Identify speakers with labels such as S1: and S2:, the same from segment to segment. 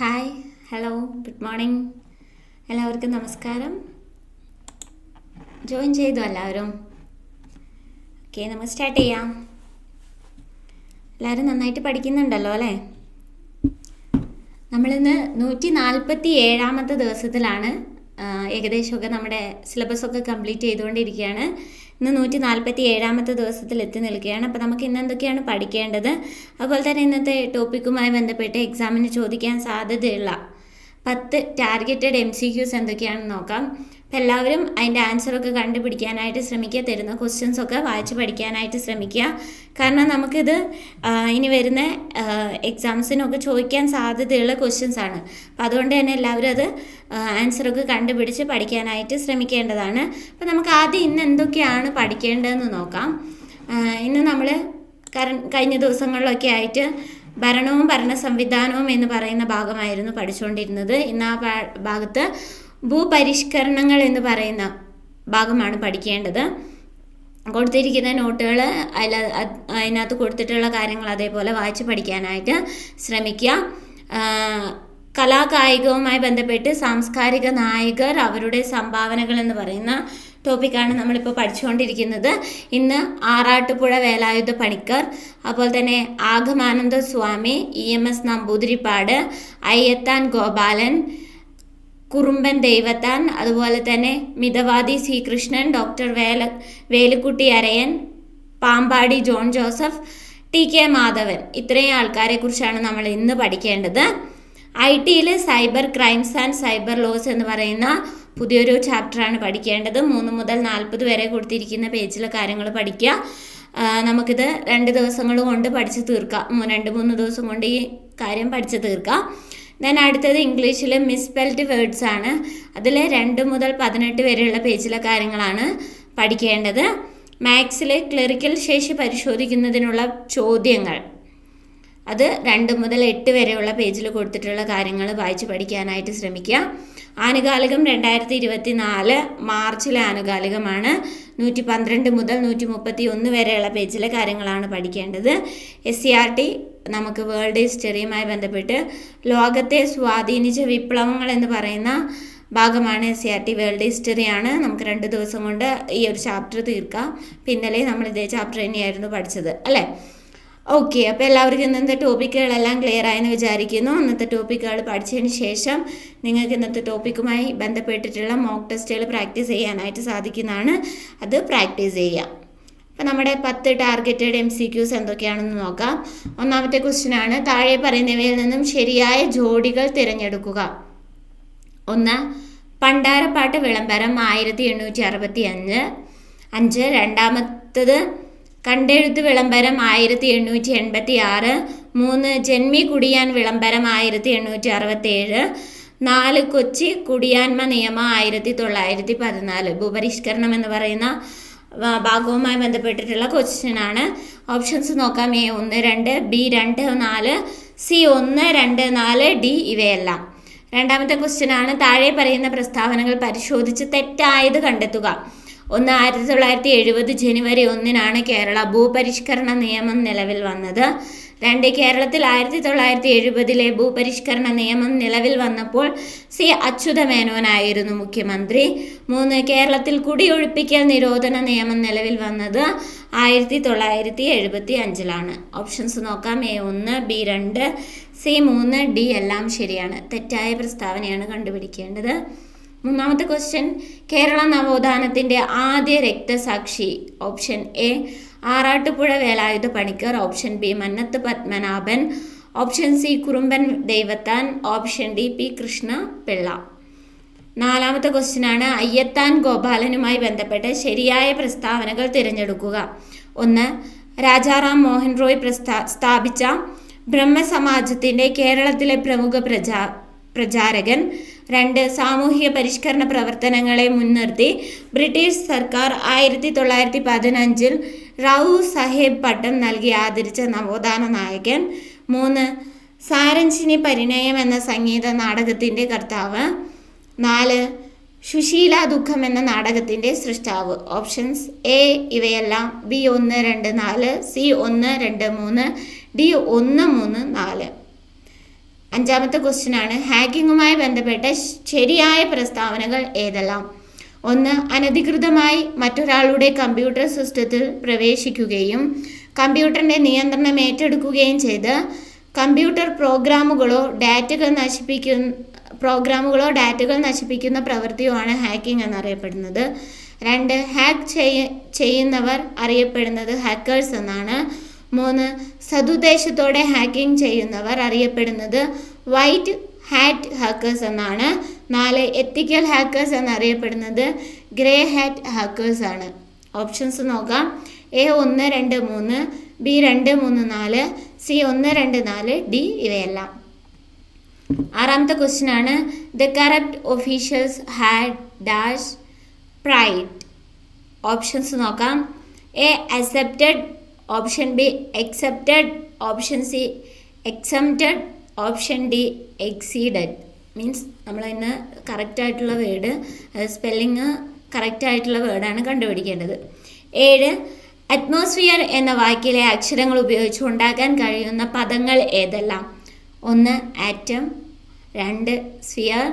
S1: Hi hello good morning എല്ലാവർക്കും നമസ്കാരം. Join ചെയ്തു എല്ലാവരും. ഓക്കെ നമുക്ക് സ്റ്റാർട്ട് ചെയ്യാം. എല്ലാവരും നന്നായിട്ട് പഠിക്കുന്നുണ്ടല്ലോ അല്ലേ? നമ്മളിന്ന് നൂറ്റി നാൽപ്പത്തി ഏഴാമത്തെ ദിവസത്തിലാണ് ഏകദേശമൊക്കെ നമ്മുടെ സിലബസ് ഒക്കെ കംപ്ലീറ്റ് ചെയ്തുകൊണ്ടിരിക്കുകയാണ്. ഇന്ന് നൂറ്റി നാൽപ്പത്തി ഏഴാമത്തെ ദിവസത്തിൽ എത്തി നിൽക്കുകയാണ്. അപ്പോൾ നമുക്ക് ഇന്ന് എന്തൊക്കെയാണ് പഠിക്കേണ്ടത്? അതുപോലെ തന്നെ ഇന്നത്തെ ടോപ്പിക്കുമായി ബന്ധപ്പെട്ട് എക്സാമിന് ചോദിക്കാൻ സാധ്യതയുള്ള പത്ത് ടാർഗറ്റഡ് എം സി ക്യൂസ് എന്തൊക്കെയാണെന്ന് നോക്കാം. എല്ലാവരും അതിന്റെ ആൻസറൊക്കെ കണ്ടുപിടിക്കാനായിട്ട് ശ്രമിക്കുക തരുന്ന ക്വസ്റ്റ്യൻസ് ഒക്കെ വായിച്ച് പഠിക്കാനായിട്ട് ശ്രമിക്കുക. കാരണം നമുക്കിത് ഇനി വരുന്ന എക്സാംസിനൊക്കെ ചോദിക്കാൻ സാധ്യതയുള്ള ക്വസ്റ്റ്യൻസ് ആണ്. അപ്പം അതുകൊണ്ട് തന്നെ എല്ലാവരും അത് ആൻസറൊക്കെ കണ്ടുപിടിച്ച് പഠിക്കാനായിട്ട് ശ്രമിക്കേണ്ടതാണ്. അപ്പം നമുക്ക് ആദ്യം ഇന്ന് എന്തൊക്കെയാണ് പഠിക്കേണ്ടതെന്ന് നോക്കാം. ഇന്ന് നമ്മൾ കഴിഞ്ഞ ദിവസങ്ങളിലൊക്കെ ആയിട്ട് ഭരണവും ഭരണ സംവിധാനവും എന്ന് പറയുന്ന ഭാഗമായിരുന്നു പഠിച്ചുകൊണ്ടിരുന്നത് ഇന്ന് ആ ഭാഗത്ത് ഭൂപരിഷ്കരണങ്ങൾ എന്ന് പറയുന്ന ഭാഗമാണ് പഠിക്കേണ്ടത്. കൊടുത്തിരിക്കുന്ന നോട്ടുകൾ അതിൽ അതിനകത്ത് കൊടുത്തിട്ടുള്ള കാര്യങ്ങൾ അതേപോലെ വായിച്ച് പഠിക്കാനായിട്ട് ശ്രമിക്കുക. കലാകായികവുമായി ബന്ധപ്പെട്ട് സാംസ്കാരിക നായകർ അവരുടെ സംഭാവനകൾ എന്ന് പറയുന്ന ടോപ്പിക്കാണ് നമ്മളിപ്പോൾ പഠിച്ചുകൊണ്ടിരിക്കുന്നത്. ഇന്ന് ആറാട്ടുപുഴ വേലായുധ പണിക്കർ അതുപോലെ തന്നെ Agamananda Swami E M S Namboodiripad Ayyathan Gopalan Kurumban Daivathan അതുപോലെ തന്നെ Mithavadi Sreekrishnan doctor Vela Velukutty Arayan Pampadi John Joseph T K Madhavan. ഇത്രയും ആൾക്കാരെ കുറിച്ചാണ് നമ്മൾ ഇന്ന് പഠിക്കേണ്ടത്. ഐ ടിയിൽ cyber crimes and cyber laws എന്ന് പറയുന്ന പുതിയൊരു ചാപ്റ്ററാണ് പഠിക്കേണ്ടത്. മൂന്ന് മുതൽ നാൽപ്പത് വരെ കൊടുത്തിരിക്കുന്ന പേജിലെ കാര്യങ്ങൾ പഠിക്കുക. നമുക്കിത് രണ്ട് ദിവസങ്ങൾ കൊണ്ട് പഠിച്ച് തീർക്കാം. രണ്ട് മൂന്ന് ദിവസം കൊണ്ട് ഈ കാര്യം പഠിച്ച് തീർക്കാം. ദെൻ അടുത്തത് ഇംഗ്ലീഷിൽ മിസ്പെൽഡ് വേർഡ്സ് ആണ്. അതിൽ രണ്ട് മുതൽ പതിനെട്ട് വരെയുള്ള പേജിലെ കാര്യങ്ങളാണ് പഠിക്കേണ്ടത്. മാത്സിലെ ക്ലറിക്കൽ ശേഷി പരിശോധിക്കുന്നതിനുള്ള ചോദ്യങ്ങൾ. അത് രണ്ട് മുതൽ എട്ട് വരെയുള്ള പേജിൽ കൊടുത്തിട്ടുള്ള കാര്യങ്ങൾ വായിച്ച് പഠിക്കാനായിട്ട് ശ്രമിക്കുക. ആനുകാലികം രണ്ടായിരത്തി ഇരുപത്തി നാല് മാർച്ചിലെ ആനുകാലികമാണ്. നൂറ്റി പന്ത്രണ്ട് മുതൽ നൂറ്റി മുപ്പത്തി ഒന്ന് വരെയുള്ള പേജിലെ കാര്യങ്ങളാണ് പഠിക്കേണ്ടത്. എസ് സി ആർ ടി നമുക്ക് വേൾഡ് ഹിസ്റ്ററിയുമായി ബന്ധപ്പെട്ട് ലോകത്തെ സ്വാധീനിച്ച വിപ്ലവങ്ങൾ എന്ന് പറയുന്ന ഭാഗമാണ് S C R T world ഹിസ്റ്ററിയാണ് നമുക്ക് രണ്ട് ദിവസം കൊണ്ട് ഈ ഒരു ചാപ്റ്റർ തീർക്കാം. പിന്നലെ നമ്മൾ ഇതേ ചാപ്റ്റർ തന്നെയായിരുന്നു പഠിച്ചത് അല്ലേ? ഓക്കെ അപ്പോൾ എല്ലാവർക്കും ഇന്നത്തെ ടോപ്പിക്കുകളെല്ലാം ക്ലിയർ ആയെന്ന് വിചാരിക്കുന്നു. ഇന്നത്തെ ടോപ്പിക്കുകൾ പഠിച്ചതിന് ശേഷം നിങ്ങൾക്ക് ഇന്നത്തെ ടോപ്പിക്കുമായി ബന്ധപ്പെട്ടിട്ടുള്ള മോക്ക് ടെസ്റ്റുകൾ പ്രാക്ടീസ് ചെയ്യാനായിട്ട് സാധിക്കുന്നതാണ്. അത് പ്രാക്ടീസ് ചെയ്യാം അപ്പോൾ നമ്മുടെ പത്ത് ടാർഗറ്റഡ് എം സി ക്യൂസ് എന്തൊക്കെയാണെന്ന് നോക്കാം. ഒന്നാമത്തെ ക്വസ്റ്റ്യൻ ആണ്. താഴെ പറയുന്നവയിൽ നിന്നും ശരിയായ ജോഡികൾ തിരഞ്ഞെടുക്കുക. ഒന്ന് പണ്ടാരപ്പാട്ട് വിളംബരം ആയിരത്തി എണ്ണൂറ്റി അറുപത്തി അഞ്ച് അഞ്ച് രണ്ടാമത്തത് കണ്ടെഴുത്ത് വിളംബരം ആയിരത്തി എണ്ണൂറ്റി എൺപത്തി ആറ് മൂന്ന് ജന്മി കുടിയാൻ വിളംബരം ആയിരത്തി എണ്ണൂറ്റി അറുപത്തി ഏഴ് നാല് കൊച്ചി കുടിയാൻമ നിയമം ആയിരത്തി തൊള്ളായിരത്തി പതിനാല് ഭൂപരിഷ്കരണം എന്ന് പറയുന്ന ഭാഗവുമായി ബന്ധപ്പെട്ടിട്ടുള്ള ക്വസ്റ്റ്യനാണ് ഓപ്ഷൻസ് നോക്കാം. എ ഒന്ന് രണ്ട് ബി രണ്ട് നാല് സി ഒന്ന് രണ്ട് നാല് ഡി ഇവയെല്ലാം. രണ്ടാമത്തെ ക്വസ്റ്റ്യനാണ് താഴെ പറയുന്ന പ്രസ്താവനകൾ പരിശോധിച്ച് തെറ്റായത് കണ്ടെത്തുക. ഒന്ന് ആയിരത്തി തൊള്ളായിരത്തി എഴുപത് ജനുവരി ഒന്നിനാണ് കേരള ഭൂപരിഷ്കരണ നിയമം നിലവിൽ വന്നത്. രണ്ട് കേരളത്തിൽ ആയിരത്തി തൊള്ളായിരത്തി എഴുപതിലെ ഭൂപരിഷ്കരണ നിയമം നിലവിൽ വന്നപ്പോൾ സി അച്യുതമേനോനായിരുന്നു മുഖ്യമന്ത്രി. മൂന്ന് കേരളത്തിൽ കുടിയൊഴിപ്പിക്കൽ നിരോധന നിയമം നിലവിൽ വന്നത് ആയിരത്തി തൊള്ളായിരത്തി എഴുപത്തി അഞ്ചിലാണ് ഓപ്ഷൻസ് നോക്കാം. എ ഒന്ന് ബി രണ്ട് സി മൂന്ന് ഡി എല്ലാം ശരിയാണ്. തെറ്റായ പ്രസ്താവനയാണ് കണ്ടുപിടിക്കേണ്ടത്. മൂന്നാമത്തെ ക്വസ്റ്റ്യൻ കേരള നവോത്ഥാനത്തിന്റെ ആദ്യ രക്തസാക്ഷി. Option A Arattupuzha Velayudha Panicker option B Mannath Padmanabhan option C Kurumban Daivathan option D P Krishna Pillai നാലാമത്തെ ക്വസ്റ്റ്യനാണ് അയ്യത്താൻ ഗോപാലനുമായി ബന്ധപ്പെട്ട് ശരിയായ പ്രസ്താവനകൾ തിരഞ്ഞെടുക്കുക. ഒന്ന് രാജാറാം മോഹൻ റോയ് പ്രസ്താ സ്ഥാപിച്ച ബ്രഹ്മസമാജത്തിന്റെ കേരളത്തിലെ പ്രമുഖ പ്രചാ പ്രചാരകൻ രണ്ട് സാമൂഹ്യ പരിഷ്കരണ പ്രവർത്തനങ്ങളെ മുൻനിർത്തി ബ്രിട്ടീഷ് സർക്കാർ ആയിരത്തി തൊള്ളായിരത്തി പതിനഞ്ചിൽ റാവു സാഹേബ് പട്ടം നൽകി ആദരിച്ച നവോത്ഥാന നായകൻ. മൂന്ന് സാരഞ്ചിനി പരിണയം എന്ന സംഗീത നാടകത്തിന്റെ കർത്താവ്. നാല് സുശീല ദുഃഖം എന്ന നാടകത്തിന്റെ സൃഷ്ടാവ്. ഓപ്ഷൻസ് എ ഇവയെല്ലാം ബി ഒന്ന് രണ്ട് നാല് സി ഒന്ന് രണ്ട് മൂന്ന് ഡി ഒന്ന് മൂന്ന് നാല്. അഞ്ചാമത്തെ ക്വസ്റ്റ്യൻ ആണ്. ഹാക്കിങ്ങുമായി ബന്ധപ്പെട്ട ശരിയായ പ്രസ്താവനകൾ ഏതെല്ലാം? ഒന്ന് അനധികൃതമായി മറ്റൊരാളുടെ കമ്പ്യൂട്ടർ സിസ്റ്റത്തിൽ പ്രവേശിക്കുകയും കമ്പ്യൂട്ടറിന്റെ നിയന്ത്രണം ഏറ്റെടുക്കുകയും ചെയ്ത് കമ്പ്യൂട്ടർ പ്രോഗ്രാമുകളോ ഡാറ്റകൾ നശിപ്പിക്കുന്ന പ്രോഗ്രാമുകളോ ഡാറ്റകൾ നശിപ്പിക്കുന്ന പ്രവൃത്തിയുമാണ് ഹാക്കിംഗ് എന്നറിയപ്പെടുന്നത്. രണ്ട് ഹാക്ക് ചെയ്യുന്നവർ അറിയപ്പെടുന്നത് ഹാക്കേഴ്സ് എന്നാണ്. മൂന്ന് സതുദ്ദേശത്തോടെ ഹാക്കിംഗ് ചെയ്യുന്നവർ അറിയപ്പെടുന്നത് വൈറ്റ് ഹാറ്റ് ഹാക്കേഴ്സ് എന്നാണ്. നാല് എത്തിക്കൽ ഹാക്കേഴ്സ് എന്നറിയപ്പെടുന്നത് ഗ്രേ ഹാറ്റ് ഹാക്കേഴ്സ് ആണ്. ഓപ്ഷൻസ് നോക്കാം. എ ഒന്ന് രണ്ട് മൂന്ന് ബി രണ്ട് മൂന്ന് നാല് സി ഒന്ന് രണ്ട് നാല് ഡി ഇവയെല്ലാം. ആറാമത്തെ ക്വസ്റ്റ്യൻ ആണ്. The corrupt officials had dash pride options നോക്കാം. A accepted option B excepted option C excepted option D exceeded means നമ്മൾ അതിന് കറക്റ്റായിട്ടുള്ള വേർഡ് സ്പെല്ലിങ് കറക്റ്റായിട്ടുള്ള വേർഡാണ് കണ്ടുപിടിക്കേണ്ടത്. ഏഴ് അറ്റ്മോസ്ഫിയർ എന്ന വാക്കിലെ അക്ഷരങ്ങൾ ഉപയോഗിച്ച് ഉണ്ടാക്കാൻ കഴിയുന്ന പദങ്ങൾ ഏതെല്ലാം? ഒന്ന് ആറ്റം രണ്ട് സ്ഫിയർ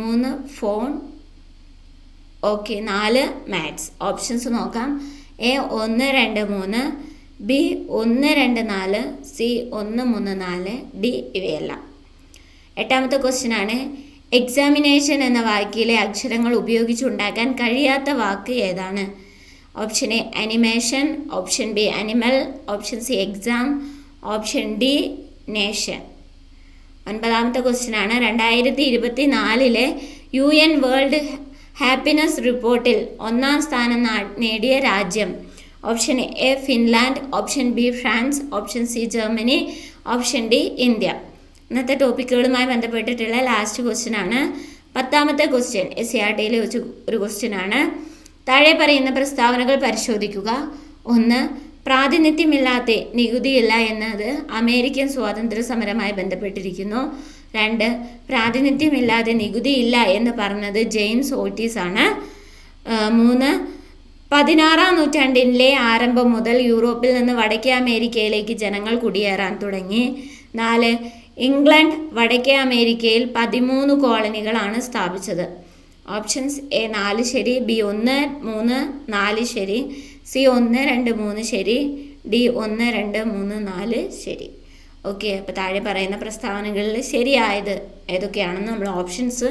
S1: മൂന്ന് ഫോൺ ഓക്കെ നാല് മാത്സ് ഓപ്ഷൻസ് നോക്കാം. എ ഒന്ന് രണ്ട് മൂന്ന്. ബി ഒന്ന് രണ്ട് നാല് സി ഒന്ന് മൂന്ന് നാല് ഡി ഇവയെല്ലാം. എട്ടാമത്തെ ക്വസ്റ്റ്യൻ ആണ് എക്സാമിനേഷൻ എന്ന വാക്കിലെ അക്ഷരങ്ങൾ ഉപയോഗിച്ചുണ്ടാക്കാൻ കഴിയാത്ത വാക്ക് ഏതാണ്? Option A animation option B animal option C exam option D nation ഒൻപതാമത്തെ ക്വസ്റ്റ്യൻ ആണ് രണ്ടായിരത്തി ഇരുപത്തി നാലിലെ യു എൻ വേൾഡ് ഹാപ്പിനെസ് റിപ്പോർട്ടിൽ ഒന്നാം സ്ഥാനം നേടിയ രാജ്യം. Option A Finland option B France option C Germany option D India ഇന്നത്തെ ടോപ്പിക്കുകളുമായി ബന്ധപ്പെട്ടിട്ടുള്ള ലാസ്റ്റ് ക്വസ്റ്റ്യൻ ആണ്. പത്താമത്തെ ക്വസ്റ്റ്യൻ എസ് സി ആർ ടിയിലെ വെച്ച് ഒരു ക്വസ്റ്റ്യൻ ആണ്. താഴെ പറയുന്ന പ്രസ്താവനകൾ പരിശോധിക്കുക. ഒന്ന് പ്രാതിനിധ്യമില്ലാത്ത നികുതിയില്ല എന്നത് അമേരിക്കൻ സ്വാതന്ത്ര്യ സമരമായി ബന്ധപ്പെട്ടിരിക്കുന്നു. രണ്ട് പ്രാതിനിധ്യമില്ലാതെ നികുതിയില്ല എന്ന് പറഞ്ഞത് ജെയിംസ് ഓട്ടീസ് ആണ് മൂന്ന് പതിനാറാം നൂറ്റാണ്ടിലെ ആരംഭം മുതൽ യൂറോപ്പിൽ നിന്ന് വടക്കേ അമേരിക്കയിലേക്ക് ജനങ്ങൾ കുടിയേറാൻ തുടങ്ങി. നാല് ഇംഗ്ലണ്ട് വടക്കേ അമേരിക്കയിൽ പതിമൂന്ന് കോളനികളാണ് സ്ഥാപിച്ചത്. ഓപ്ഷൻസ് എ നാല് ശരി ബി ഒന്ന് മൂന്ന് നാല് ശരി സി ഒന്ന് രണ്ട് മൂന്ന് ശരി ഡി ഒന്ന് രണ്ട് മൂന്ന് നാല് ശരി. ഓക്കെ അപ്പോൾ താഴെ പറയുന്ന പ്രസ്താവനകളിൽ ശരിയായത് ഏതൊക്കെയാണെന്ന് നമ്മൾ ഓപ്ഷൻസ്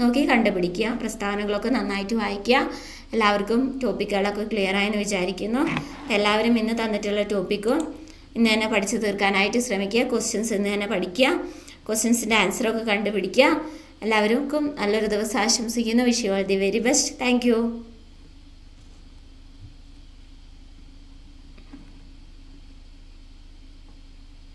S1: നോക്കി കണ്ടുപിടിക്കുക പ്രസ്താവനകളൊക്കെ നന്നായിട്ട് വായിക്കുക. എല്ലാവർക്കും ടോപ്പിക്കുകളൊക്കെ ക്ലിയർ ആയെന്ന് വിചാരിക്കുന്നു. എല്ലാവരും ഇന്ന് തന്നിട്ടുള്ള ടോപ്പിക്കും ഇന്ന് തന്നെ പഠിച്ചു തീർക്കാനായിട്ട് ശ്രമിക്കുക. ക്വസ്റ്റ്യൻസ് ഇന്ന് തന്നെ പഠിക്കുക. ക്വസ്റ്റ്യൻസിന്റെ ആൻസറൊക്കെ കണ്ടുപിടിക്കുക. എല്ലാവർക്കും നല്ലൊരു ദിവസം ആശംസിക്കുന്നു. Wish you the very best thank